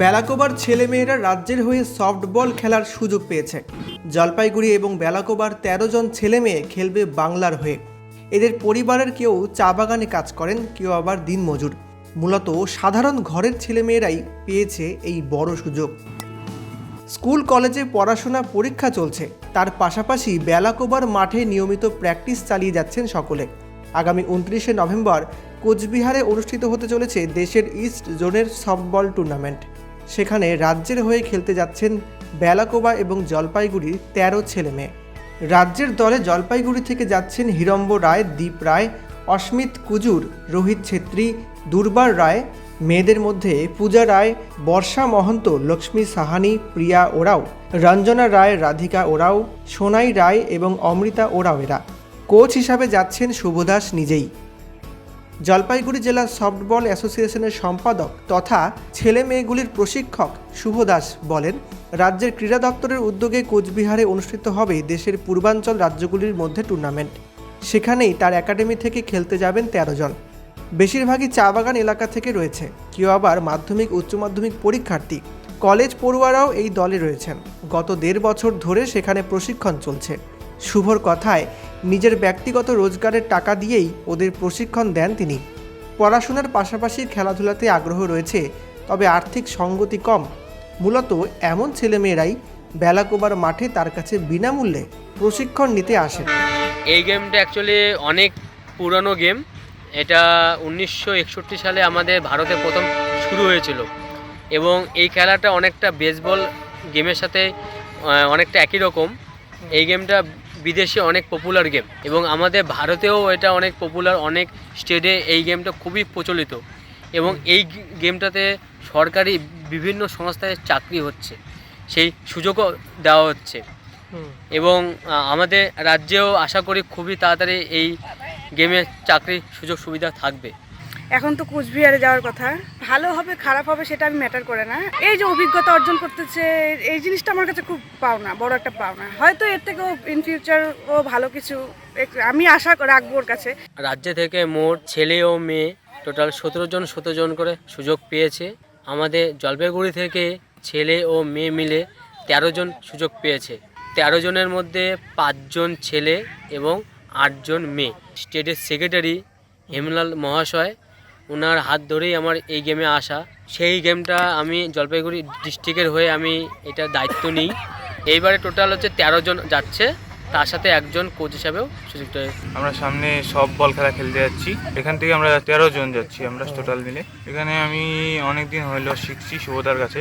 বেলাকোবার ছেলেমেয়েরা রাজ্যের হয়ে সফটবল খেলার সুযোগ পেয়েছে। জলপাইগুড়ি এবং বেলাকোবার তেরো জন ছেলেমেয়ে খেলবে বাংলার হয়ে। এদের পরিবারের কেউ চা বাগানে কাজ করেন, কেউ আবার দিনমজুর মূলত সাধারণ ঘরের ছেলেমেয়েরাই পেয়েছে এই বড় সুযোগ। স্কুল, কলেজে পড়াশোনা, পরীক্ষা চলছে। তার পাশাপাশি বেলাকোবার মাঠে নিয়মিত প্র্যাকটিস চালিয়ে যাচ্ছেন সকলে। আগামী উনত্রিশে নভেম্বর কোচবিহারে অনুষ্ঠিত হতে চলেছে দেশের ইস্ট জোনের সফটবল টুর্নামেন্ট সেখানে রাজ্যের হয়ে খেলতে যাচ্ছেন বেলাকোবা এবং জলপাইগুড়ির তেরো ছেলে মেয়ে। রাজ্যের দলে জলপাইগুড়ি থেকে যাচ্ছেন হিরম্ব রায়, দীপ রায়, অস্মিত কুজুর, রোহিত ছেত্রী, দুর্বার রায়, মেয়েদের মধ্যে পূজা রায়, বর্ষা মহন্ত, লক্ষ্মী সাহানি, প্রিয়া ওরাও, রঞ্জনা রায়, রাধিকা ওরাও, সোনাই রায় এবং অমৃতা ওরাও এরা। কোচ হিসাবে যাচ্ছেন শুভদাস নিজেই। জলপাইগুড়ি জেলা সফটবল অ্যাসোসিয়েশনের সম্পাদক তথা ছেলে মেয়েগুলির প্রশিক্ষক শুভ দাস বলেন, রাজ্যের ক্রীড়া দপ্তরের উদ্যোগে কোচবিহারে অনুষ্ঠিত হবে দেশের পূর্বাঞ্চল রাজ্যগুলির মধ্যে টুর্নামেন্ট সেখানেই তার একাডেমি থেকে খেলতে যাবেন তেরো জন। বেশিরভাগই চা বাগান এলাকা থেকে রয়েছে। কেউ আবার মাধ্যমিক, উচ্চ মাধ্যমিক পরীক্ষার্থী। কলেজ পড়ুয়ারাও এই দলে রয়েছেন। গত দেড় বছর ধরে সেখানে প্রশিক্ষণ চলছে। শুভর কথায় নিজের ব্যক্তিগত রোজগারের টাকা দিয়েই ওদের প্রশিক্ষণ দেন তিনি। পড়াশোনার পাশাপাশি খেলাধুলাতে আগ্রহ রয়েছে, তবে আর্থিক সঙ্গতি কম। মূলত এমন ছেলেমেয়েরাই বেলাকোবার মাঠে তার কাছে বিনামূল্যে প্রশিক্ষণ নিতে আসেন। এই গেমটা অ্যাকচুয়ালি অনেক পুরনো গেম। এটা উনিশশো একষট্টি সালে আমাদের ভারতে প্রথম শুরু হয়েছিল। এবং এই খেলাটা অনেকটা বেসবল গেমের সাথে অনেকটা একই রকম। এই গেমটা বিদেশে অনেক পপুলার গেম এবং আমাদের ভারতেও এটা অনেক পপুলার অনেক স্টেটে এই গেমটা খুবই প্রচলিত এবং এই গেমটাতে সরকারি বিভিন্ন সংস্থায় চাকরি হচ্ছে সেই সুযোগও দেওয়া হচ্ছে এবং আমাদের রাজ্যেও আশা করি খুবই তাড়াতাড়ি এই গেমে চাকরির সুযোগ সুবিধা থাকবে। এখন তো কোচবিহারে যাওয়ার কথা। ভালো হবে, খারাপ হবে সেটা আমি ম্যাটার করে না। এই যে অভিজ্ঞতা অর্জন করতেছে, এই জিনিসটা আমার কাছে খুব পাওনা, বড় একটা পাওনা। হয়তো এর থেকেও ইন ফিউচার ও ভালো কিছু আমি আশা রাখব ওর কাছে। রাজ্য থেকে মোট ছেলে ও মেয়ে টোটাল সতেরো জন সতেরো জন করে সুযোগ পেয়েছে। আমাদের জলপাইগুড়ি থেকে ছেলে ও মেয়ে মিলে তেরো জন সুযোগ পেয়েছে। তেরো জনের মধ্যে পাঁচজন ছেলে এবং আটজন মেয়ে। স্টেটের সেক্রেটারি হেমলাল মহাশয় ওনার হাত ধরেই আমার এই গেমে আসা। সেই গেমটা আমি জলপাইগুড়ি ডিস্ট্রিক্টের হয়ে আমি এটা দায়িত্ব নিই। এইবারে টোটাল হচ্ছে তেরো জন যাচ্ছে। তার সাথে একজন কোচ হিসাবেও সুযোগটা আমরা সামনে সব বল খেলা খেলতে যাচ্ছি। এখান থেকে আমরা তেরো জন যাচ্ছি আমরা টোটাল মিলে। এখানে আমি অনেক দিন হইল শিখছি শুভদার কাছে।